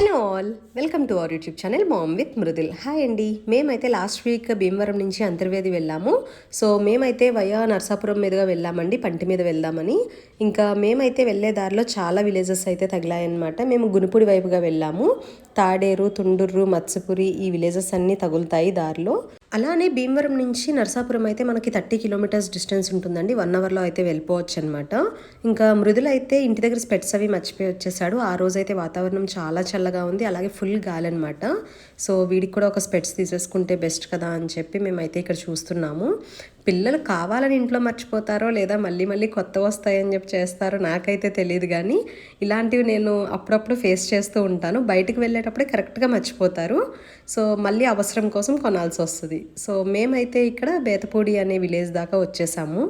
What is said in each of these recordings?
Hello all welcome to our YouTube channel mom with Mridul hi అండి మేమైతే last week Bhimavaram నుంచి అంతర్వేది వెళ్ళాము. So మేమైతే వయా నర్సాపురం మీదుగా వెళ్ళామండి పంటి మీద వెళ్దామని. ఇంకా మేమైతే వెళ్ళే దారిలో చాలా విలేజెస్ అయితే తగిలాయన్నమాట. మేము గునుపుడి వైపుగా వెళ్ళాము. తాడేరు తుండుర్రు మత్స్యపురి ఈ విలేజెస్ అన్నీ తగులుతాయి దారిలో. అలానే భీమవరం నుంచి నరసాపురం అయితే మనకి థర్టీ కిలోమీటర్స్ డిస్టెన్స్ ఉంటుందండి. వన్ అవర్లో అయితే వెళ్ళిపోవచ్చు అనమాట ఇంకా మృదుల అయితే ఇంటి దగ్గర స్పెట్స్ అవి మర్చిపోయి వచ్చేసాడు. ఆ రోజు అయితే వాతావరణం చాలా చల్లగా ఉంది. అలాగే ఫుల్ గాలి అనమాట సో వీడికి కూడా ఒక స్పెట్స్ తీసేసుకుంటే బెస్ట్ కదా అని చెప్పి మేమైతే ఇక్కడ చూస్తున్నాము. పిల్లలు కావాలని ఇంట్లో మర్చిపోతారో లేదా మళ్ళీ మళ్ళీ కొత్త వస్తాయని చెప్పి చేస్తారో నాకైతే తెలియదు కానీ ఇలాంటివి నేను అప్పుడప్పుడు ఫేస్ చేస్తూ ఉంటాను. బయటకు వెళ్ళేటప్పుడే కరెక్ట్గా మర్చిపోతారు. సో మళ్ళీ అవసరం కోసం కొనాల్సి వస్తుంది. సో మేమైతే ఇక్కడ బేతపూడి అనే విలేజ్ దాకా వచ్చేసాము.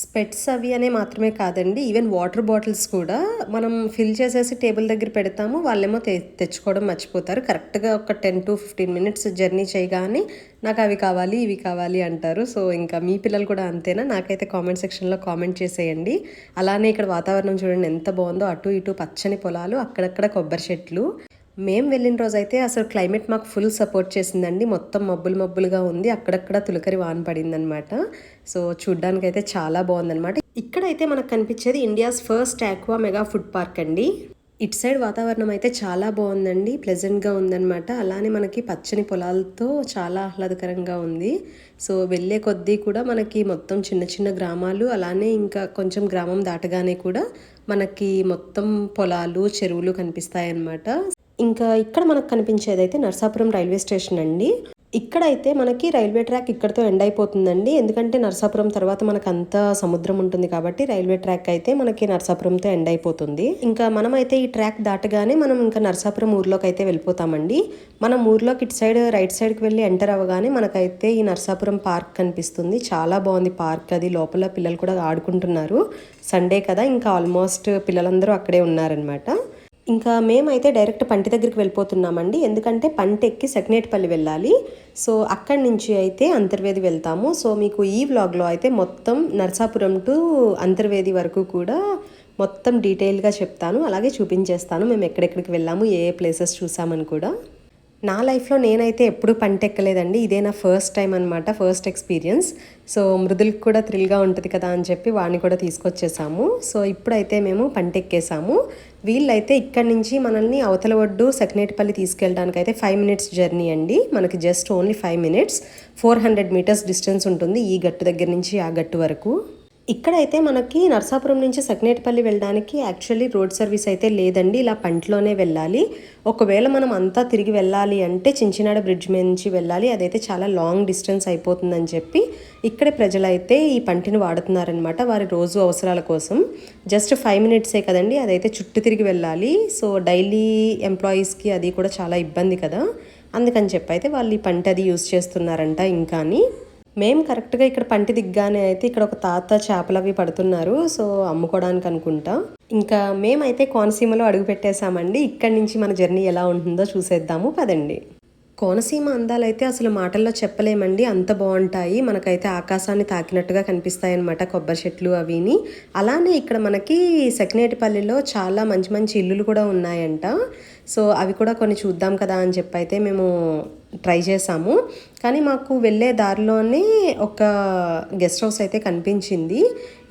స్పెట్స్ అవి అనే మాత్రమే కాదండి. ఈవెన్ వాటర్ బాటిల్స్ కూడా మనం ఫిల్ చేసేసి టేబుల్ దగ్గర పెడతాము. వాళ్ళేమో తె తెచ్చుకోవడం మర్చిపోతారు. కరెక్ట్గా ఒక ten to fifteen minutes journey చేయగానే నాకు అవి కావాలి ఇవి కావాలి అంటారు. సో ఇంకా మీ పిల్లలు కూడా అంతేనా? నాకైతే కామెంట్ సెక్షన్లో కామెంట్ చేసేయండి. అలానే ఇక్కడ వాతావరణం చూడండి ఎంత బాగుందో. అటు ఇటు పచ్చని పొలాలు అక్కడక్కడ కొబ్బరి చెట్లు. మేము వెళ్ళిన రోజు అయితే అసలు క్లైమేట్ మాకు ఫుల్ సపోర్ట్ చేసిందండి. మొత్తం మబ్బులు మబ్బులుగా ఉంది. అక్కడక్కడ తులకరి వాన పడిందనమాట సో చూడ్డానికి అయితే చాలా బాగుందనమాట ఇక్కడైతే మనకు కనిపించేది India's first aqua mega food park అండి. ఇటు సైడ్ వాతావరణం అయితే చాలా బాగుందండి. ప్లెజెంట్గా ఉందన్నమాట. అలానే మనకి పచ్చని పొలాలతో చాలా ఆహ్లాదకరంగా ఉంది. సో వెళ్ళే కొద్దీ కూడా మనకి మొత్తం చిన్న చిన్న గ్రామాలు అలానే ఇంకా కొంచెం గ్రామం దాటగానే కూడా మనకి మొత్తం పొలాలు చెరువులు కనిపిస్తాయి అన్నమాట ఇంకా ఇక్కడ మనకు కనిపించేది అయితే నర్సాపురం రైల్వే స్టేషన్ అండి. ఇక్కడైతే మనకి రైల్వే ట్రాక్ ఇక్కడతో ఎండ్ అయిపోతుందండి. ఎందుకంటే నర్సాపురం తర్వాత మనకు అంత సముద్రం ఉంటుంది కాబట్టి రైల్వే ట్రాక్ అయితే మనకి నర్సాపురంతో ఎండ్ అయిపోతుంది. ఇంకా మనమైతే ఈ ట్రాక్ దాటగానే మనం ఇంకా నర్సాపురం ఊర్లోకి అయితే వెళ్ళిపోతామండి. మనం ఊర్లోకి ఇటు సైడ్ రైట్ సైడ్కి వెళ్ళి ఎంటర్ అవ్వగానే మనకైతే ఈ నర్సాపురం పార్క్ కనిపిస్తుంది. చాలా బాగుంది పార్క్ అది. లోపల పిల్లలు కూడా ఆడుకుంటున్నారు. సండే కదా ఇంకా ఆల్మోస్ట్ పిల్లలందరూ అక్కడే ఉన్నారనమాట ఇంకా మేమైతే డైరెక్ట్ పంటి దగ్గరికి వెళ్ళిపోతున్నామండి. ఎందుకంటే పంట ఎక్కి సెకనేటిపల్లి వెళ్ళాలి. సో అక్కడి నుంచి అయితే అంతర్వేది వెళ్తాము. సో మీకు ఈ వ్లాగ్లో అయితే మొత్తం నర్సాపురం టు అంతర్వేది వరకు కూడా మొత్తం డీటెయిల్గా చెప్తాను. అలాగే చూపించేస్తాను. మేము ఎక్కడెక్కడికి వెళ్ళాము ఏ ఏ ప్లేసెస్ చూసామని కూడా. నా లైఫ్లో నేనైతే ఎప్పుడు పంటెక్కలేదండి. ఇదే నా ఫస్ట్ టైం అనమాట ఫస్ట్ ఎక్స్పీరియన్స్. సో మృదులకు కూడా థ్రిల్గా ఉంటుంది కదా అని చెప్పి వాడిని కూడా తీసుకొచ్చేసాము. సో ఇప్పుడైతే మేము పంటెక్కేసాము. వీళ్ళైతే ఇక్కడి నుంచి మనల్ని అవతల ఒడ్డు సకినేటిపల్లి తీసుకెళ్ళడానికి అయితే ఫైవ్ మినిట్స్ జర్నీ అండి. మనకి just only five minutes. Four hundred metres distance ఉంటుంది ఈ గట్టు దగ్గర నుంచి ఆ గట్టు వరకు. ఇక్కడైతే మనకి నర్సాపురం నుంచి సగ్నేటిపల్లి వెళ్ళడానికి యాక్చువల్లీ రోడ్ సర్వీస్ అయితే లేదండి. ఇలా పంటలోనే వెళ్ళాలి. ఒకవేళ మనం అంతా తిరిగి వెళ్ళాలి అంటే చించినాడ బ్రిడ్జ్ మీద నుంచి వెళ్ళాలి. అదైతే చాలా లాంగ్ డిస్టెన్స్ అయిపోతుందని చెప్పి ఇక్కడే ప్రజలైతే ఈ పంటిని వాడుతున్నారనమాట వారి రోజు అవసరాల కోసం. జస్ట్ ఫైవ్ మినిట్సే కదండి. అదైతే చుట్టూ తిరిగి వెళ్ళాలి. సో డైలీ ఎంప్లాయీస్కి అది కూడా చాలా ఇబ్బంది కదా. అందుకని చెప్పి అయితే వాళ్ళు ఈ పంట అది యూస్ చేస్తున్నారంట ఇంకా అని మేము కరెక్ట్గా ఇక్కడ పంటి దిగ్గానే అయితే ఇక్కడ ఒక తాత చేపలు అవి పడుతున్నారు. సో అమ్ముకోవడానికి అనుకుంటా. ఇంకా మేమైతే కోనసీమలో అడుగు పెట్టేశామండి. ఇక్కడి నుంచి మన జర్నీ ఎలా ఉంటుందో చూసేద్దాము. పదండి. కోనసీమ అందాలైతే అసలు మాటల్లో చెప్పలేమండి. అంత బాగుంటాయి. మనకైతే ఆకాశాన్ని తాకినట్టుగా కనిపిస్తాయన్నమాట కొబ్బరి చెట్లు అవిని. అలానే ఇక్కడ మనకి సెకినేటిపల్లిలో చాలా మంచి మంచి ఇల్లులు కూడా ఉన్నాయంట. సో అవి కూడా కొన్ని చూద్దాం కదా అని చెప్పి అయితే మేము ట్రై చేసాము. కానీ మాకు వెళ్ళే దారిలోనే ఒక గెస్ట్ హౌస్ అయితే కనిపించింది.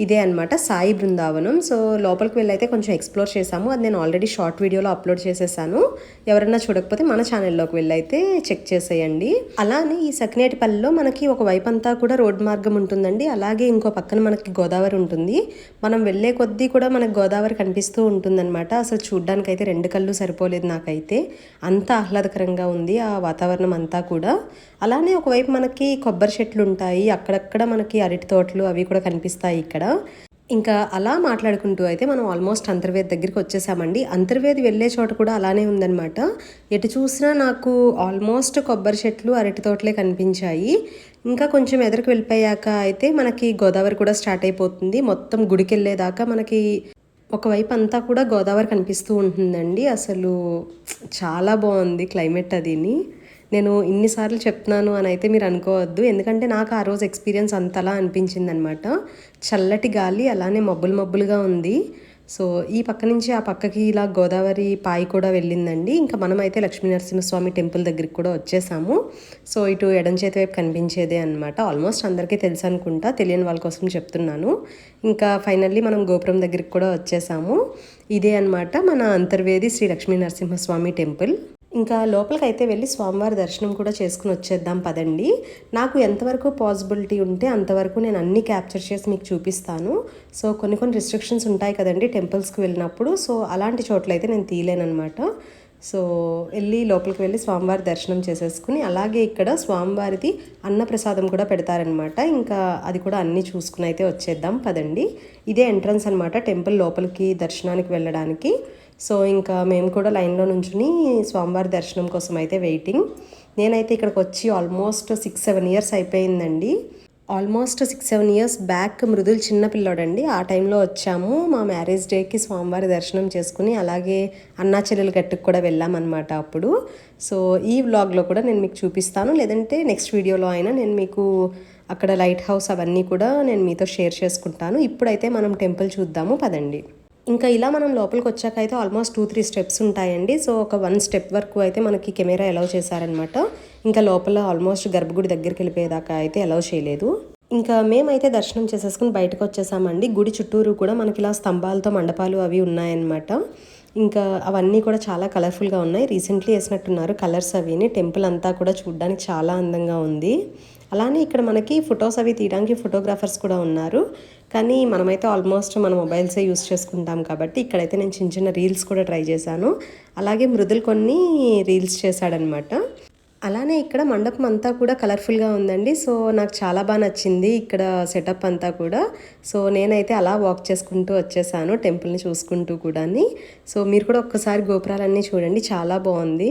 ఇదే అనమాట సాయి బృందావనం. సో లోపలికి వెళ్ళైతే కొంచెం ఎక్స్ప్లోర్ చేసాము. అది నేను ఆల్రెడీ షార్ట్ వీడియోలో అప్లోడ్ చేసేసాను. ఎవరైనా చూడకపోతే మన ఛానల్లోకి వెళ్ళి అయితే చెక్ చేసేయండి. అలానే ఈ సకినేటిపల్లిలో మనకి ఒక వైపు అంతా కూడా రోడ్ మార్గం ఉంటుందండి. అలాగే ఇంకో పక్కన మనకి గోదావరి ఉంటుంది. మనం వెళ్ళే కొద్దీ కూడా మనకు గోదావరి కనిపిస్తూ ఉంటుందన్నమాట. అసలు చూడ్డానికైతే రెండు కళ్ళు సరిపోలేదు నాకైతే అంత ఆహ్లాదకరంగా ఉంది ఆ వాతావరణం అంతా కూడా. అలానే ఒకవైపు మనకి కొబ్బరి చెట్లు ఉంటాయి అక్కడక్కడ మనకి అరటి తోటలు అవి కూడా కనిపిస్తాయి ఇక్కడ. ఇంకా అలా మాట్లాడుకుంటూ అయితే మనం ఆల్మోస్ట్ అంతర్వేది దగ్గరికి వచ్చేసామండి. అంతర్వేది వెళ్ళే చోట కూడా అలానే ఉందన్నమాట. ఎటు చూసినా నాకు ఆల్మోస్ట్ కొబ్బరి చెట్లు అరటి తోటలే కనిపించాయి. ఇంకా కొంచెం ఎదురుకు వెళ్ళిపోయాక అయితే మనకి గోదావరి కూడా స్టార్ట్ అయిపోతుంది. మొత్తం గుడికి వెళ్ళేదాకా మనకి ఒకవైపు అంతా కూడా గోదావరి కనిపిస్తూ ఉంటుందండి. అసలు చాలా బాగుంది క్లైమేట్ అదిని. నేను ఇన్నిసార్లు చెప్తున్నాను అని అయితే మీరు అనుకోవద్దు. ఎందుకంటే నాకు ఆ రోజు ఎక్స్పీరియన్స్ అంతలా అనిపించింది అనమాట చల్లటి గాలి అలానే మబ్బులు మబ్బులుగా ఉంది. సో ఈ పక్క నుంచి ఆ పక్కకి ఇలా గోదావరి పాయి కూడా వెళ్ళిందండి. ఇంకా మనమైతే లక్ష్మీ నరసింహస్వామి టెంపుల్ దగ్గరికి కూడా వచ్చేసాము. సో ఇటు ఎడం చేతి వైపు కనిపించేదే అనమాట ఆల్మోస్ట్ అందరికీ తెలుసు అనుకుంటా తెలియని వాళ్ళ కోసం చెప్తున్నాను. ఇంకా ఫైనల్లీ మనం గోపురం దగ్గరికి కూడా వచ్చేసాము. ఇదే అనమాట మన అంతర్వేది శ్రీ లక్ష్మీ నరసింహస్వామి టెంపుల్. ఇంకా లోపలికి అయితే వెళ్ళి స్వామివారి దర్శనం కూడా చేసుకుని వచ్చేద్దాం పదండి. నాకు ఎంతవరకు పాసిబిలిటీ ఉంటే అంతవరకు నేను అన్ని క్యాప్చర్ చేసి మీకు చూపిస్తాను. సో కొన్ని కొన్ని రిస్ట్రిక్షన్స్ ఉంటాయి కదండి టెంపుల్స్కి వెళ్ళినప్పుడు. సో అలాంటి చోట్లయితే నేను తీయలేనమాట సో వెళ్ళి లోపలికి వెళ్ళి స్వామివారి దర్శనం చేసేసుకుని అలాగే ఇక్కడ స్వామివారిది అన్నప్రసాదం కూడా పెడతారనమాట ఇంకా అది కూడా అన్నీ చూసుకుని అయితే వచ్చేద్దాం పదండి. ఇదే ఎంట్రన్స్ అనమాట టెంపుల్ లోపలికి దర్శనానికి వెళ్ళడానికి. సో ఇంకా మేము కూడా లైన్లో నుంచుని స్వామివారి దర్శనం కోసం అయితే వెయిటింగ్. నేనైతే ఇక్కడికి వచ్చి ఆల్మోస్ట్ సిక్స్ సెవెన్ ఇయర్స్ అయిపోయిందండి. Almost six seven years back Mridul చిన్న పిల్లోడండి. ఆ టైంలో వచ్చాము. మా మ్యారేజ్ డేకి స్వామివారి దర్శనం చేసుకుని అలాగే అన్నాచెల్లెలు గట్టుకు కూడా వెళ్ళామన్నమాట అప్పుడు. సో ఈ వ్లాగ్లో కూడా నేను మీకు చూపిస్తాను. లేదంటే నెక్స్ట్ వీడియోలో అయినా నేను మీకు అక్కడ లైట్ హౌస్ అవన్నీ కూడా నేను మీతో షేర్ చేసుకుంటాను. ఇప్పుడైతే మనం టెంపుల్ చూద్దాము. పదండి. ఇంకా ఇలా మనం లోపలికి వచ్చాక అయితే ఆల్మోస్ట్ టూ త్రీ స్టెప్స్ ఉంటాయండి. సో ఒక వన్ స్టెప్ వరకు అయితే మనకి కెమెరా అలౌ చేశారనమాట. ఇంకా లోపల ఆల్మోస్ట్ గర్భగుడి దగ్గరికి వెళ్ళిపోయేదాకా అయితే అలౌ చేయలేదు. ఇంకా మేమైతే దర్శనం చేసేసుకుని బయటకు వచ్చేసామండి గుడి చుట్టూరు కూడా మనకి ఇలా స్తంభాలతో మండపాలు అవి ఉన్నాయన్నమాట. ఇంకా అవన్నీ కూడా చాలా కలర్ఫుల్గా ఉన్నాయి. రీసెంట్లీ వేసినట్టున్నారు కలర్స్ అవిని. టెంపుల్ అంతా కూడా చూడడానికి చాలా అందంగా ఉంది. అలానే ఇక్కడ మనకి ఫొటోస్ అవి తీయడానికి ఫోటోగ్రాఫర్స్ కూడా ఉన్నారు. కానీ మనమైతే ఆల్మోస్ట్ మన మొబైల్సే యూస్ చేసుకుంటాం కాబట్టి ఇక్కడైతే నేను చిన్న చిన్న రీల్స్ కూడా ట్రై చేశాను. అలాగే మృదులు కొన్ని రీల్స్ చేశాడనమాట. అలానే ఇక్కడ మండపం అంతా కూడా కలర్ఫుల్గా ఉందండి. సో నాకు చాలా బాగా నచ్చింది ఇక్కడ సెటప్ అంతా కూడా. సో నేనైతే అలా వాక్ చేసుకుంటూ వచ్చేసాను టెంపుల్ని చూసుకుంటూ కూడా సో మీరు కూడా ఒక్కసారి గోపురాలన్నీ చూడండి చాలా బాగుంది.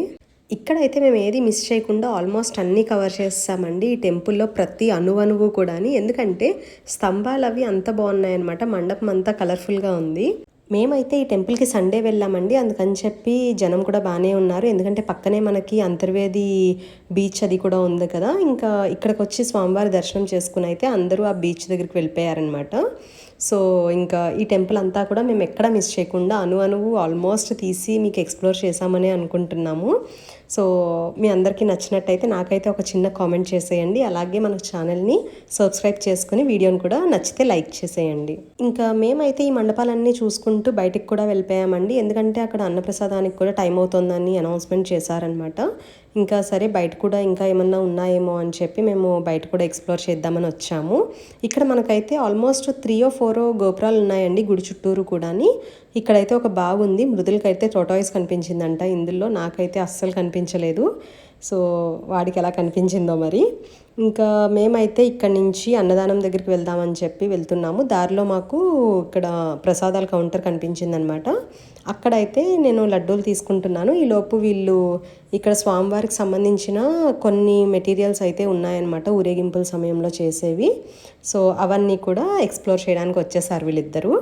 ఇక్కడైతే మేము ఏది మిస్ చేయకుండా ఆల్మోస్ట్ అన్నీ కవర్ చేస్తామండి. ఈ టెంపుల్లో ప్రతి అణువణువు కూడా ఎందుకంటే స్తంభాలు అవి అంత బాగున్నాయన్నమాట. మండపం అంతా కలర్ఫుల్గా ఉంది. మేమైతే ఈ టెంపుల్కి సండే వెళ్ళామండి. అందుకని చెప్పి జనం కూడా బాగానే ఉన్నారు. ఎందుకంటే పక్కనే మనకి అంతర్వేది బీచ్ అది కూడా ఉంది కదా. ఇంకా ఇక్కడికి వచ్చి స్వామివారి దర్శనం చేసుకుని అయితే అందరూ ఆ బీచ్ దగ్గరికి వెళ్ళిపోయారనమాట సో ఇంకా ఈ టెంపుల్ అంతా కూడా మేము ఎక్కడ మిస్ చేయకుండా అను అనువు ఆల్మోస్ట్ తీసి మీకు ఎక్స్ప్లోర్ చేసామని అనుకుంటున్నాము. సో మీ అందరికీ నచ్చినట్టయితే నాకైతే ఒక చిన్న కామెంట్ చేసేయండి. అలాగే మన ఛానల్ని సబ్స్క్రైబ్ చేసుకుని వీడియోని కూడా నచ్చితే లైక్ చేసేయండి. ఇంకా మేమైతే ఈ మండపాలన్నీ చూసుకుంటూ బయటికి కూడా వెళ్ళిపోయామండి. ఎందుకంటే అక్కడ అన్నప్రసాదానికి కూడా టైం అవుతుందని అనౌన్స్మెంట్ చేశారనమాట ఇంకా సరే బయట కూడా ఇంకా ఏమన్నా ఉన్నాయేమో అని చెప్పి మేము బయట కూడా ఎక్స్ప్లోర్ చేద్దామని వచ్చాము. ఇక్కడ మనకైతే ఆల్మోస్ట్ త్రీ ఓ ఫోర్ గోపురాలు ఉన్నాయండి గుడి చుట్టూరు కూడా ఇక్కడైతే ఒక బాగుంది మృదులకైతే టోటాయిస్ కనిపించిందంట. ఇందులో నాకైతే అస్సలు కనిపించలేదు. సో వాడికి ఎలా కనిపించిందో మరి. ఇంకా మేమైతే ఇక్కడ నుంచి అన్నదానం దగ్గరికి వెళ్దామని చెప్పి వెళ్తున్నాము. దారిలో మాకు ఇక్కడ ప్రసాదాల కౌంటర్ కనిపించిందనమాట. అక్కడైతే నేను లడ్డూలు తీసుకుంటున్నాను. ఈలోపు వీళ్ళు ఇక్కడ స్వామివారికి సంబంధించిన కొన్ని మెటీరియల్స్ అయితే ఉన్నాయన్నమాట ఊరేగింపుల సమయంలో చేసేవి. సో అవన్నీ కూడా ఎక్స్ప్లోర్ చేయడానికి వచ్చేసారు వీళ్ళిద్దరూ.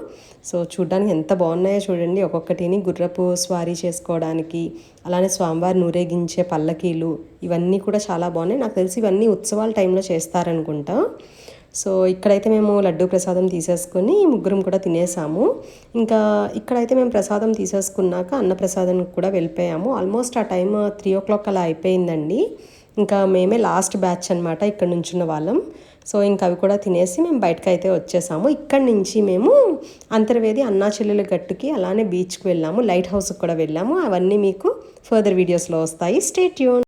సో చూడడానికి ఎంత బాగున్నాయో చూడండి. ఒక్కొక్కటిని గుర్రపు స్వారీ చేసుకోవడానికి అలానే స్వామివారిని ఊరేగించే పల్లకీలు ఇవన్నీ కూడా చాలా బాగున్నాయి. నాకు తెలిసి ఇవన్నీ ఉత్సవాలు టైంలో చేస్తారనుకుంటా. సో ఇక్కడైతే మేము లడ్డూ ప్రసాదం తీసేసుకొని ముగ్గురం కూడా తినేసాము. ఇంకా ఇక్కడైతే మేము ప్రసాదం తీసేసుకున్నాక అన్న ప్రసాదానికి కూడా వెళ్ళిపోయాము. ఆల్మోస్ట్ ఆ టైం త్రీ ఓ క్లాక్ అలా అయిపోయిందండి. ఇంకా మేమే లాస్ట్ బ్యాచ్ అనమాట ఇక్కడ నుంచున్న వాళ్ళం. సో ఇంకా అవి కూడా తినేసి మేము బయటకు అయితే వచ్చేసాము. ఇక్కడి నుంచి మేము అంతర్వేది అన్నా చెల్లెల గట్టుకి అలానే బీచ్కి వెళ్ళాము. లైట్ హౌస్కి కూడా వెళ్ళాము. అవన్నీ మీకు ఫర్దర్ వీడియోస్లో వస్తాయి. స్టేట్ యూన్